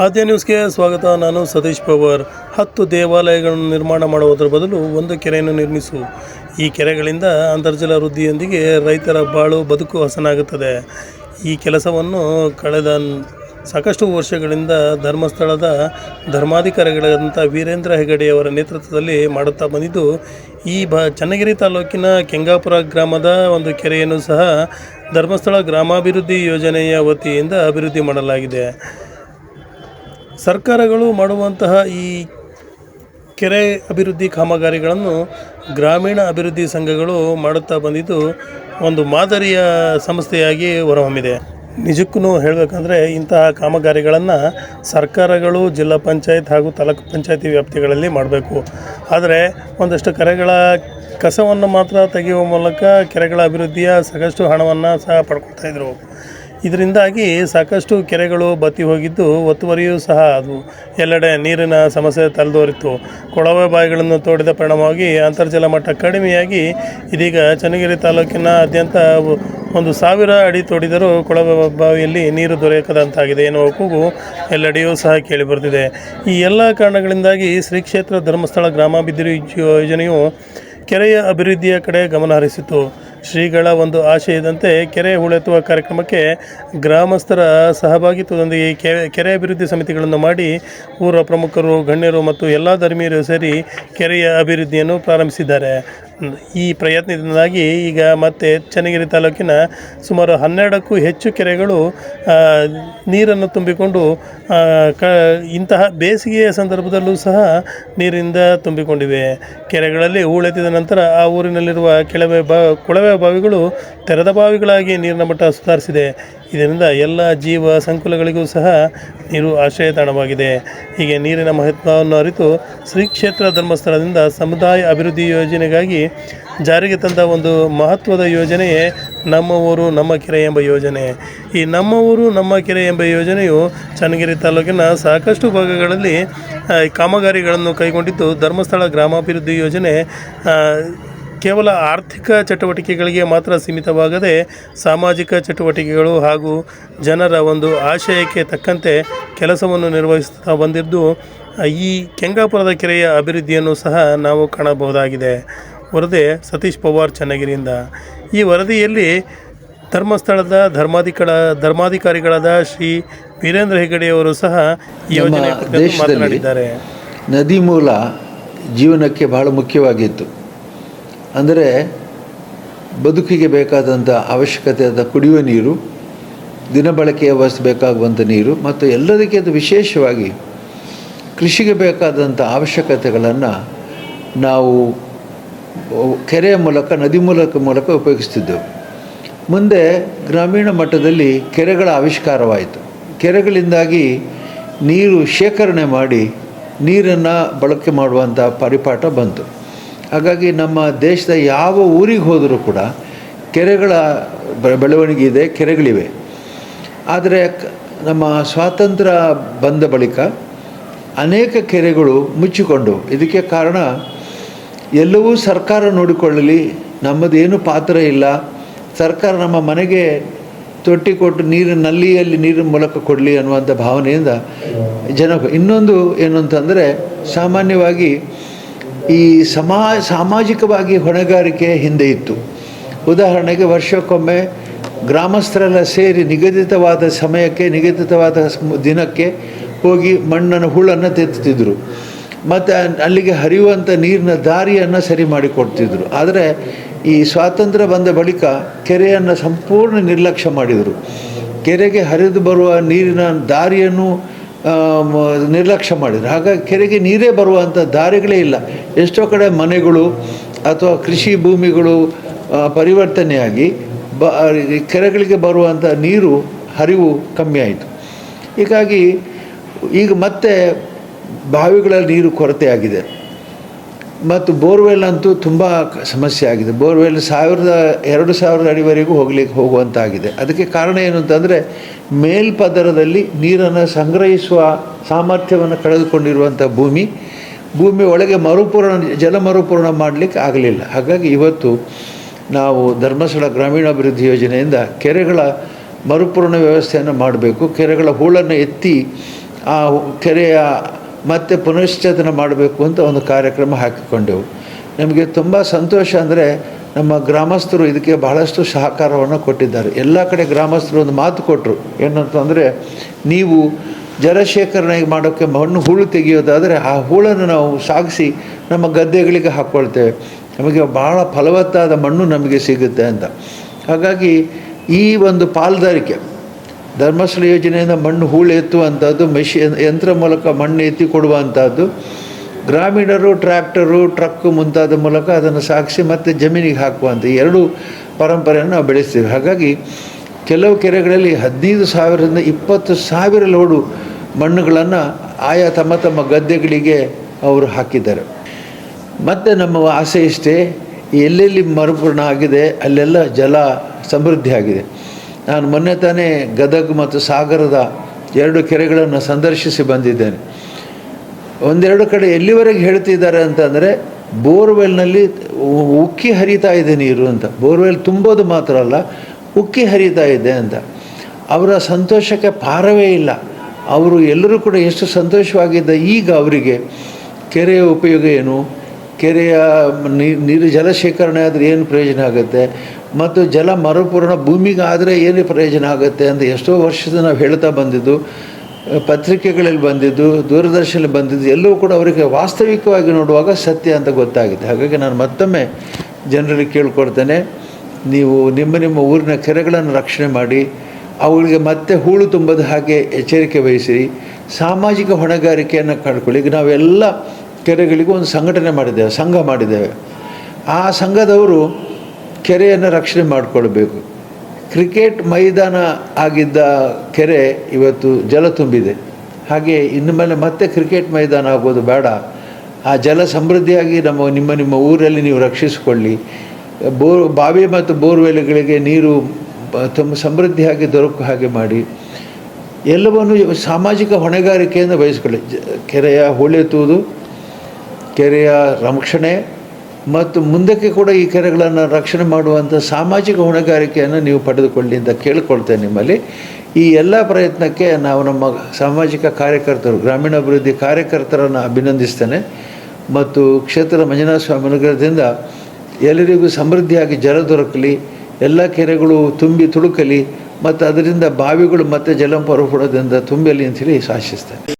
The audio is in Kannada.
ಆದ್ಯ ನ್ಯೂಸ್ಗೆ ಸ್ವಾಗತ. ನಾನು ಸತೀಶ್ ಪವಾರ್. ಹತ್ತು ದೇವಾಲಯಗಳನ್ನು ನಿರ್ಮಾಣ ಮಾಡುವುದರ ಬದಲು ಒಂದು ಕೆರೆಯನ್ನು ನಿರ್ಮಿಸು. ಈ ಕೆರೆಗಳಿಂದ ಅಂತರ್ಜಲ ವೃದ್ಧಿಯೊಂದಿಗೆ ರೈತರ ಬಾಳು ಬದುಕು ಹಸನಾಗುತ್ತದೆ. ಈ ಕೆಲಸವನ್ನು ಕಳೆದ ಸಾಕಷ್ಟು ವರ್ಷಗಳಿಂದ ಧರ್ಮಸ್ಥಳದ ಧರ್ಮಾಧಿಕಾರಿಗಳಾದಂಥ ವೀರೇಂದ್ರ ಹೆಗಡೆಯವರ ನೇತೃತ್ವದಲ್ಲಿ ಮಾಡುತ್ತಾ ಬಂದಿದ್ದು, ಈ ಬ ಚನ್ನಗಿರಿ ತಾಲೂಕಿನ ಕೆಂಗಾಪುರ ಗ್ರಾಮದ ಒಂದು ಕೆರೆಯನ್ನು ಸಹ ಧರ್ಮಸ್ಥಳ ಗ್ರಾಮಾಭಿವೃದ್ಧಿ ಯೋಜನೆಯ ವತಿಯಿಂದ ಅಭಿವೃದ್ಧಿ ಮಾಡಲಾಗಿದೆ. ಸರ್ಕಾರಗಳು ಮಾಡುವಂತಹ ಈ ಕೆರೆ ಅಭಿವೃದ್ಧಿ ಕಾಮಗಾರಿಗಳನ್ನು ಗ್ರಾಮೀಣ ಅಭಿವೃದ್ಧಿ ಸಂಘಗಳು ಮಾಡುತ್ತಾ ಬಂದಿದ್ದು ಒಂದು ಮಾದರಿಯ ಸಂಸ್ಥೆಯಾಗಿ ಹೊರಹೊಮ್ಮಿದೆ. ನಿಜಕ್ಕೂ ಹೇಳಬೇಕಂದ್ರೆ ಇಂತಹ ಕಾಮಗಾರಿಗಳನ್ನು ಸರ್ಕಾರಗಳು, ಜಿಲ್ಲಾ ಪಂಚಾಯತ್ ಹಾಗೂ ತಾಲೂಕು ಪಂಚಾಯತಿ ವ್ಯಾಪ್ತಿಗಳಲ್ಲಿ ಮಾಡಬೇಕು. ಆದರೆ ಒಂದಷ್ಟು ಕೆರೆಗಳ ಕಸವನ್ನು ಮಾತ್ರ ತೆಗೆಯುವ ಮೂಲಕ ಕೆರೆಗಳ ಅಭಿವೃದ್ಧಿಯ ಸಾಕಷ್ಟು ಹಣವನ್ನು ಸಹ ಪಡ್ಕೊಳ್ತಾ ಇದ್ರು. ಇದರಿಂದಾಗಿ ಸಾಕಷ್ಟು ಕೆರೆಗಳು ಬತ್ತಿ ಹೋಗಿದ್ದು ಒತ್ತುವರಿಯೂ ಸಹ ಅದು ಎಲ್ಲೆಡೆ ನೀರಿನ ಸಮಸ್ಯೆ ತಲೆದೋರಿತ್ತು. ಕೊಳವೆ ಬಾವಿಗಳನ್ನು ತೋಡಿದ ಪರಿಣಾಮವಾಗಿ ಅಂತರ್ಜಲ ಮಟ್ಟ ಕಡಿಮೆಯಾಗಿ ಇದೀಗ ಚನ್ನಗಿರಿ ತಾಲೂಕಿನಾದ್ಯಂತ ಒಂದು ಸಾವಿರ ಅಡಿ ತೋಡಿದರೂ ಕೊಳವೆ ಬಾವಿಯಲ್ಲಿ ನೀರು ದೊರೆಯಕದಂತಾಗಿದೆ ಎನ್ನುವ ಕೂಗು ಎಲ್ಲೆಡೆಯೂ ಸಹ ಕೇಳಿಬರ್ತಿದೆ ಈ ಎಲ್ಲ ಕಾರಣಗಳಿಂದಾಗಿ ಶ್ರೀ ಕ್ಷೇತ್ರ ಧರ್ಮಸ್ಥಳ ಗ್ರಾಮಾಭಿವೃದ್ಧಿ ಯೋಜನೆಯು ಕೆರೆಯ ಅಭಿವೃದ್ಧಿಯ ಕಡೆ ಗಮನ ಹರಿಸಿತು ಶ್ರೀಗಳ ಒಂದು ಆಶಯದಂತೆ ಕೆರೆ ಹೂಳೆತ್ತುವ ಕಾರ್ಯಕ್ರಮಕ್ಕೆ ಗ್ರಾಮಸ್ಥರ ಸಹಭಾಗಿತ್ವದೊಂದಿಗೆ ಕೆರೆ ಅಭಿವೃದ್ಧಿ ಸಮಿತಿಗಳನ್ನು ಮಾಡಿ ಊರ ಪ್ರಮುಖರು, ಗಣ್ಯರು ಮತ್ತು ಎಲ್ಲ ಧರ್ಮೀಯರು ಸೇರಿ ಕೆರೆಯ ಅಭಿವೃದ್ಧಿಯನ್ನು ಪ್ರಾರಂಭಿಸಿದ್ದಾರೆ. ಈ ಪ್ರಯತ್ನದಿಂದಾಗಿ ಈಗ ಮತ್ತೆ ಚನ್ನಗಿರಿ ತಾಲೂಕಿನ ಸುಮಾರು ಹನ್ನೆರಡಕ್ಕೂ ಹೆಚ್ಚು ಕೆರೆಗಳು ನೀರನ್ನು ತುಂಬಿಕೊಂಡು ಕ, ಇಂತಹ ಬೇಸಿಗೆಯ ಸಂದರ್ಭದಲ್ಲೂ ಸಹ ನೀರಿಂದ ತುಂಬಿಕೊಂಡಿವೆ. ಕೆರೆಗಳಲ್ಲಿ ಹೂಳೆತ್ತಿದ ನಂತರ ಆ ಊರಿನಲ್ಲಿರುವ ಕೆಳವೆ ಬ, ಕೊಳವೆ ಬಾವಿಗಳು ತೆರೆದ ಬಾವಿಗಳಾಗಿ ನೀರಿನ ಮಟ್ಟ ಸುಧಾರಿಸಿದೆ. ಇದರಿಂದ ಎಲ್ಲ ಜೀವ ಸಂಕುಲಗಳಿಗೂ ಸಹ ನೀರು ಆಶ್ರಯ ತಾಣವಾಗಿದೆ ಹೀಗೆ ನೀರಿನ ಮಹತ್ವವನ್ನು ಅರಿತು ಶ್ರೀ ಕ್ಷೇತ್ರ ಧರ್ಮಸ್ಥಳದಿಂದ ಸಮುದಾಯ ಅಭಿವೃದ್ಧಿ ಯೋಜನೆಗಾಗಿ ಜಾರಿಗೆ ತಂದ ಒಂದು ಮಹತ್ವದ ಯೋಜನೆಯೇ ನಮ್ಮ ಊರು, ನಮ್ಮ ಕೆರೆ ಎಂಬ ಯೋಜನೆ. ಈ ನಮ್ಮ ಊರು, ನಮ್ಮ ಕೆರೆ ಎಂಬ ಯೋಜನೆಯು ಚನ್ನಗಿರಿ ತಾಲೂಕಿನ ಸಾಕಷ್ಟು ಭಾಗಗಳಲ್ಲಿ ಕಾಮಗಾರಿಗಳನ್ನು ಕೈಗೊಂಡಿದ್ದು ಧರ್ಮಸ್ಥಳ ಗ್ರಾಮಾಭಿವೃದ್ಧಿ ಯೋಜನೆ ಕೇವಲ ಆರ್ಥಿಕ ಚಟುವಟಿಕೆಗಳಿಗೆ ಮಾತ್ರ ಸೀಮಿತವಾಗದೆ ಸಾಮಾಜಿಕ ಚಟುವಟಿಕೆಗಳು ಹಾಗೂ ಜನರ ಒಂದು ಆಶಯಕ್ಕೆ ತಕ್ಕಂತೆ ಕೆಲಸವನ್ನು ನಿರ್ವಹಿಸುತ್ತಾ ಬಂದಿದ್ದು ಈ ಕೆಂಗಾಪುರದ ಕೆರೆಯ ಅಭಿವೃದ್ಧಿಯನ್ನು ಸಹ ನಾವು ಕಾಣಬಹುದಾಗಿದೆ. ವರದಿ ಸತೀಶ್ ಪವಾರ್ ಚನ್ನಗಿರಿಯಿಂದ. ಈ ವರದಿಯಲ್ಲಿ ಧರ್ಮಸ್ಥಳದ ಧರ್ಮಾಧಿಕಳ ಧರ್ಮಾಧಿಕಾರಿಗಳಾದ ಶ್ರೀ ವೀರೇಂದ್ರ ಹೆಗಡೆಯವರು ಸಹ ಈ ಯೋಜನೆ ಮಾತನಾಡಿದ್ದಾರೆ. ನದಿ ಮೂಲ ಜೀವನಕ್ಕೆ ಬಹಳ ಮುಖ್ಯವಾಗಿತ್ತು. ಅಂದರೆ ಬದುಕಿಗೆ ಬೇಕಾದಂಥ ಅವಶ್ಯಕತೆಯಾದ ಕುಡಿಯುವ ನೀರು ದಿನಬಳಕೆಯ ವಸ್ತು ಬೇಕಾಗುವಂಥ ನೀರು, ಮತ್ತು ಎಲ್ಲದಕ್ಕಿಂತ ವಿಶೇಷವಾಗಿ ಕೃಷಿಗೆ ಬೇಕಾದಂಥ ಅವಶ್ಯಕತೆಗಳನ್ನು ನಾವು ಕೆರೆಯ ಮೂಲಕ, ನದಿ ಮೂಲಕ ಮೂಲಕ ಉಪಯೋಗಿಸ್ತಿದ್ದೆವು. ಮುಂದೆ ಗ್ರಾಮೀಣ ಮಟ್ಟದಲ್ಲಿ ಕೆರೆಗಳ ಆವಿಷ್ಕಾರವಾಯಿತು. ಕೆರೆಗಳಿಂದಾಗಿ ನೀರು ಶೇಖರಣೆ ಮಾಡಿ ನೀರನ್ನು ಬಳಕೆ ಮಾಡುವಂಥ ಪರಿಪಾಠ ಬಂತು. ಹಾಗಾಗಿ ನಮ್ಮ ದೇಶದ ಯಾವ ಊರಿಗೆ ಹೋದರೂ ಕೂಡ ಕೆರೆಗಳ ಬೆಳವಣಿಗೆ ಇದೆ, ಕೆರೆಗಳಿವೆ. ಆದರೆ ನಮ್ಮ ಸ್ವಾತಂತ್ರ್ಯ ಬಂದ ಬಳಿಕ ಅನೇಕ ಕೆರೆಗಳು ಮುಚ್ಚಿಕೊಂಡು, ಇದಕ್ಕೆ ಕಾರಣ ಎಲ್ಲವೂ ಸರ್ಕಾರ ನೋಡಿಕೊಳ್ಳಲಿ, ನಮ್ಮದೇನು ಪಾತ್ರ ಇಲ್ಲ, ಸರ್ಕಾರ ನಮ್ಮ ಮನೆಗೆ ತೊಟ್ಟಿ ಕೊಟ್ಟು ನೀರು ನಲ್ಲಿಯಲ್ಲಿ ನೀರಿನ ಮೂಲಕ ಕೊಡಲಿ ಅನ್ನುವಂಥ ಭಾವನೆಯಿಂದ ಜನ ಇನ್ನೊಂದು ಏನು ಅಂತಂದರೆ ಸಾಮಾನ್ಯವಾಗಿ ಈ ಸಮಾ, ಸಾಮಾಜಿಕವಾಗಿ ಹೊಣೆಗಾರಿಕೆ ಹಿಂದೆ ಇತ್ತು. ಉದಾಹರಣೆಗೆ ವರ್ಷಕ್ಕೊಮ್ಮೆ ಗ್ರಾಮಸ್ಥರೆಲ್ಲ ಸೇರಿ ನಿಗದಿತವಾದ ಸಮಯಕ್ಕೆ, ನಿಗದಿತವಾದ ದಿನಕ್ಕೆ ಹೋಗಿ ಮಣ್ಣನ್ನು, ಹುಳನ್ನು ತೆತ್ತಿದ್ರು. ಮತ್ತು ಅಲ್ಲಿಗೆ ಹರಿಯುವಂಥ ನೀರಿನ ದಾರಿಯನ್ನು ಸರಿ ಮಾಡಿಕೊಡ್ತಿದ್ರು. ಆದರೆ ಈ ಸ್ವಾತಂತ್ರ್ಯ ಬಂದ ಬಳಿಕ ಕೆರೆಯನ್ನು ಸಂಪೂರ್ಣ ನಿರ್ಲಕ್ಷ್ಯ ಮಾಡಿದರು. ಕೆರೆಗೆ ಹರಿದು ಬರುವ ನೀರಿನ ದಾರಿಯನ್ನು ನಿರ್ಲಕ್ಷ್ಯ ಮಾಡಿದರು. ಹಾಗಾಗಿ ಕೆರೆಗೆ ನೀರೇ ಬರುವಂಥ ದಾರಿಗಳೇ ಇಲ್ಲ. ಎಷ್ಟೋ ಕಡೆ ಮನೆಗಳು ಅಥವಾ ಕೃಷಿ ಭೂಮಿಗಳು ಪರಿವರ್ತನೆಯಾಗಿ ಬ ಕೆರೆಗಳಿಗೆ ಬರುವಂಥ ನೀರು ಹರಿವು ಕಮ್ಮಿ ಆಯಿತು. ಹೀಗಾಗಿ ಈಗ ಮತ್ತೆ ಬಾವಿಗಳಲ್ಲಿ ನೀರು ಕೊರತೆಯಾಗಿದೆ. ಮತ್ತು ಬೋರ್ವೆಲ್ ಅಂತೂ ತುಂಬ ಸಮಸ್ಯೆ ಆಗಿದೆ. ಬೋರ್ವೆಲ್ ಸಾವಿರದ, ಎರಡು ಸಾವಿರದ ಅಡಿವರೆಗೂ ಹೋಗ್ಲಿಕ್ಕೆ ಹೋಗುವಂತಾಗಿದೆ. ಅದಕ್ಕೆ ಕಾರಣ ಏನು ಅಂತಂದರೆ, ಮೇಲ್ಪದರದಲ್ಲಿ ನೀರನ್ನು ಸಂಗ್ರಹಿಸುವ ಸಾಮರ್ಥ್ಯವನ್ನು ಕಳೆದುಕೊಂಡಿರುವಂಥ ಭೂಮಿ. ಭೂಮಿ ಒಳಗೆ ಮರುಪೂರ್ಣ, ಜಲ ಮರುಪೂರ್ಣ ಮಾಡಲಿಕ್ಕೆ ಆಗಲಿಲ್ಲ. ಹಾಗಾಗಿ ಇವತ್ತು ನಾವು ಧರ್ಮಸ್ಥಳ ಗ್ರಾಮೀಣಾಭಿವೃದ್ಧಿ ಯೋಜನೆಯಿಂದ ಕೆರೆಗಳ ಮರುಪೂರ್ಣ ವ್ಯವಸ್ಥೆಯನ್ನು ಮಾಡಬೇಕು. ಕೆರೆಗಳ ಹೂಳನ್ನು ಎತ್ತಿ, ಆ ಕೆರೆಯ ಮತ್ತೆ ಪುನಶ್ಚೇತನ ಮಾಡಬೇಕು ಅಂತ ಒಂದು ಕಾರ್ಯಕ್ರಮ ಹಾಕಿಕೊಂಡೆವು. ನಮಗೆ ತುಂಬ ಸಂತೋಷ ಅಂದರೆ ನಮ್ಮ ಗ್ರಾಮಸ್ಥರು ಇದಕ್ಕೆ ಬಹಳಷ್ಟು ಸಹಕಾರವನ್ನು ಕೊಟ್ಟಿದ್ದಾರೆ. ಎಲ್ಲ ಕಡೆ ಗ್ರಾಮಸ್ಥರು ಒಂದು ಮಾತು ಕೊಟ್ಟರು ಏನಂತಂದರೆ, ನೀವು ಜಲಶೇಖರಣೆ ಮಾಡೋಕ್ಕೆ ಮಣ್ಣು ಹೂಳು ತೆಗೆಯೋದಾದರೆ ಆ ಹೂಳನ್ನು ನಾವು ಸಾಗಿಸಿ ನಮ್ಮ ಗದ್ದೆಗಳಿಗೆ ಹಾಕ್ಕೊಳ್ತೇವೆ ನಮಗೆ ಭಾಳ ಫಲವತ್ತಾದ ಮಣ್ಣು ನಮಗೆ ಸಿಗುತ್ತೆ ಅಂತ. ಹಾಗಾಗಿ ಈ ಒಂದು ಪಾಲ್ದಾರಿಕೆ ಧರ್ಮಸ್ಥಳ ಯೋಜನೆಯಿಂದ ಮಣ್ಣು ಹೂಳು ಎತ್ತುವಂಥದ್ದು ಮೆಷಿನ್ ಯಂತ್ರ ಮೂಲಕ ಮಣ್ಣು ಎತ್ತಿ ಕೊಡುವಂಥದ್ದು. ಗ್ರಾಮೀಣರು ಟ್ರ್ಯಾಕ್ಟರು, ಟ್ರಕ್ಕು ಮುಂತಾದ ಮೂಲಕ ಅದನ್ನು ಸಾಗಿಸಿ ಮತ್ತು ಜಮೀನಿಗೆ ಹಾಕುವಂಥ ಎರಡೂ ಪರಂಪರೆಯನ್ನು ನಾವು ಬೆಳೆಸ್ತೀವಿ. ಹಾಗಾಗಿ ಕೆಲವು ಕೆರೆಗಳಲ್ಲಿ ಹದಿನೈದು ಸಾವಿರದಿಂದ ಇಪ್ಪತ್ತು ಸಾವಿರ ಲೋಡು ಮಣ್ಣುಗಳನ್ನು ಆಯಾ ತಮ್ಮ ತಮ್ಮ ಗದ್ದೆಗಳಿಗೆ ಅವರು ಹಾಕಿದ್ದಾರೆ. ಮತ್ತು ನಮ್ಮ ಆಸೆ ಇಷ್ಟೇ, ಎಲ್ಲೆಲ್ಲಿ ಮರುಪೂರ್ಣ ಆಗಿದೆ, ಅಲ್ಲೆಲ್ಲ ಜಲ ಸಮೃದ್ಧಿ ಆಗಿದೆ. ನಾನು ಮೊನ್ನೆ ತಾನೇ ಗದಗ್ ಮತ್ತು ಸಾಗರದ ಎರಡು ಕೆರೆಗಳನ್ನು ಸಂದರ್ಶಿಸಿ ಬಂದಿದ್ದೇನೆ. ಒಂದೆರಡು ಕಡೆ ಎಲ್ಲಿವರೆಗೆ ಹೇಳ್ತಿದ್ದಾರೆ ಅಂತಂದರೆ ಬೋರ್ವೆಲ್ನಲ್ಲಿ ಉಕ್ಕಿ ಹರಿತಾ ಇದೆ ನೀರು ಅಂತ. ಬೋರ್ವೆಲ್ ತುಂಬೋದು ಮಾತ್ರ ಅಲ್ಲ, ಉಕ್ಕಿ ಹರಿತಾ ಇದೆ ಅಂತ. ಅವರ ಸಂತೋಷಕ್ಕೆ ಪಾರವೇ ಇಲ್ಲ. ಅವರು ಎಲ್ಲರೂ ಕೂಡ ಎಷ್ಟು ಸಂತೋಷವಾಗಿದ್ದ ಈಗ ಅವರಿಗೆ, ಕೆರೆಯ ಉಪಯೋಗ ಏನು? ಕೆರೆಯ ನೀರು ಜಲ ಶೇಖರಣೆ ಆದರೆ ಏನು ಪ್ರಯೋಜನ ಆಗುತ್ತೆ? ಮತ್ತು ಜಲ ಮರುಪೂರ್ಣ ಭೂಮಿಗೆ ಆದರೆ ಏನು ಪ್ರಯೋಜನ ಆಗುತ್ತೆ ಅಂತ ಎಷ್ಟೋ ವರ್ಷದ ನಾವು ಹೇಳ್ತಾ ಬಂದಿದ್ದು, ಪತ್ರಿಕೆಗಳಲ್ಲಿ ಬಂದಿದ್ದು ದೂರದರ್ಶನಲ್ಲಿ ಬಂದಿದ್ದು, ಎಲ್ಲವೂ ಕೂಡ ಅವರಿಗೆ ವಾಸ್ತವಿಕವಾಗಿ ನೋಡುವಾಗ ಸತ್ಯ ಅಂತ ಗೊತ್ತಾಗಿದೆ. ಹಾಗಾಗಿ ನಾನು ಮತ್ತೊಮ್ಮೆ ಜನರಲ್ಲಿ ಕೇಳ್ಕೊಡ್ತೇನೆ ನೀವು ನಿಮ್ಮ ನಿಮ್ಮ ಊರಿನ ಕೆರೆಗಳನ್ನು ರಕ್ಷಣೆ ಮಾಡಿ, ಅವುಗಳಿಗೆ ಮತ್ತೆ ಹೂಳು ತುಂಬದ ಹಾಗೆ ಎಚ್ಚರಿಕೆ ವಹಿಸಿರಿ ಸಾಮಾಜಿಕ ಹೊಣೆಗಾರಿಕೆಯನ್ನು ಕಳ್ಕೊಳ್ಳಿ ಈಗ ನಾವೆಲ್ಲ ಕೆರೆಗಳಿಗೂ ಒಂದು ಸಂಘಟನೆ ಮಾಡಿದ್ದೇವೆ ಸಂಘ ಮಾಡಿದ್ದೇವೆ ಆ ಸಂಘದವರು ಕೆರೆಯನ್ನು ರಕ್ಷಣೆ ಮಾಡಿಕೊಳ್ಬೇಕು. ಕ್ರಿಕೆಟ್ ಮೈದಾನ ಆಗಿದ್ದ ಕೆರೆ ಇವತ್ತು ಜಲ ತುಂಬಿದೆ. ಹಾಗೆ ಇನ್ನು ಮೇಲೆ ಮತ್ತೆ ಕ್ರಿಕೆಟ್ ಮೈದಾನ ಆಗೋದು ಬೇಡ. ಆ ಜಲ ಸಮೃದ್ಧಿಯಾಗಿ ನಮ್ಮ, ನಿಮ್ಮ ನಿಮ್ಮ ಊರಲ್ಲಿ ನೀವು ರಕ್ಷಿಸಿಕೊಳ್ಳಿ. ಬೋರ್ ಬಾವಿ ಮತ್ತು ಬೋರ್ವೆಲ್ಗಳಿಗೆ ನೀರು ತುಂಬ ಸಮೃದ್ಧಿಯಾಗಿ ದೊರಕುವ ಹಾಗೆ ಮಾಡಿ. ಎಲ್ಲವನ್ನು ಸಾಮಾಜಿಕ ಹೊಣೆಗಾರಿಕೆಯನ್ನು ವಹಿಸಿಕೊಳ್ಳಿ ಕೆರೆಯ ಹೂಳೆತ್ತುವುದು ಕೆರೆಯ ರಕ್ಷಣೆ ಮತ್ತು ಮುಂದಕ್ಕೆ ಕೂಡ ಈ ಕೆರೆಗಳನ್ನು ರಕ್ಷಣೆ ಮಾಡುವಂಥ ಸಾಮಾಜಿಕ ಹೊಣೆಗಾರಿಕೆಯನ್ನು ನೀವು ಪಡೆದುಕೊಳ್ಳಿ ಅಂತ ಕೇಳಿಕೊಳ್ತೇನೆ ನಿಮ್ಮಲ್ಲಿ. ಈ ಎಲ್ಲ ಪ್ರಯತ್ನಕ್ಕೆ ನಾವು ನಮ್ಮ ಸಾಮಾಜಿಕ ಕಾರ್ಯಕರ್ತರು, ಗ್ರಾಮೀಣಾಭಿವೃದ್ಧಿ ಕಾರ್ಯಕರ್ತರನ್ನು ಅಭಿನಂದಿಸ್ತೇನೆ. ಮತ್ತು ಕ್ಷೇತ್ರ ಮಂಜುನಾಥ ಸ್ವಾಮಿ ಅನುಗ್ರಹದಿಂದ ಎಲ್ಲರಿಗೂ ಸಮೃದ್ಧಿಯಾಗಿ ಜಲ ದೊರಕಲಿ, ಎಲ್ಲ ಕೆರೆಗಳು ತುಂಬಿ ತುಳುಕಲಿ, ಮತ್ತು ಅದರಿಂದ ಬಾವಿಗಳು ಮತ್ತೆ ಜಲಪರಪುರದಿಂದ ತುಂಬಲಿ ಅಂಥೇಳಿ ಆಶಿಸ್ತೇನೆ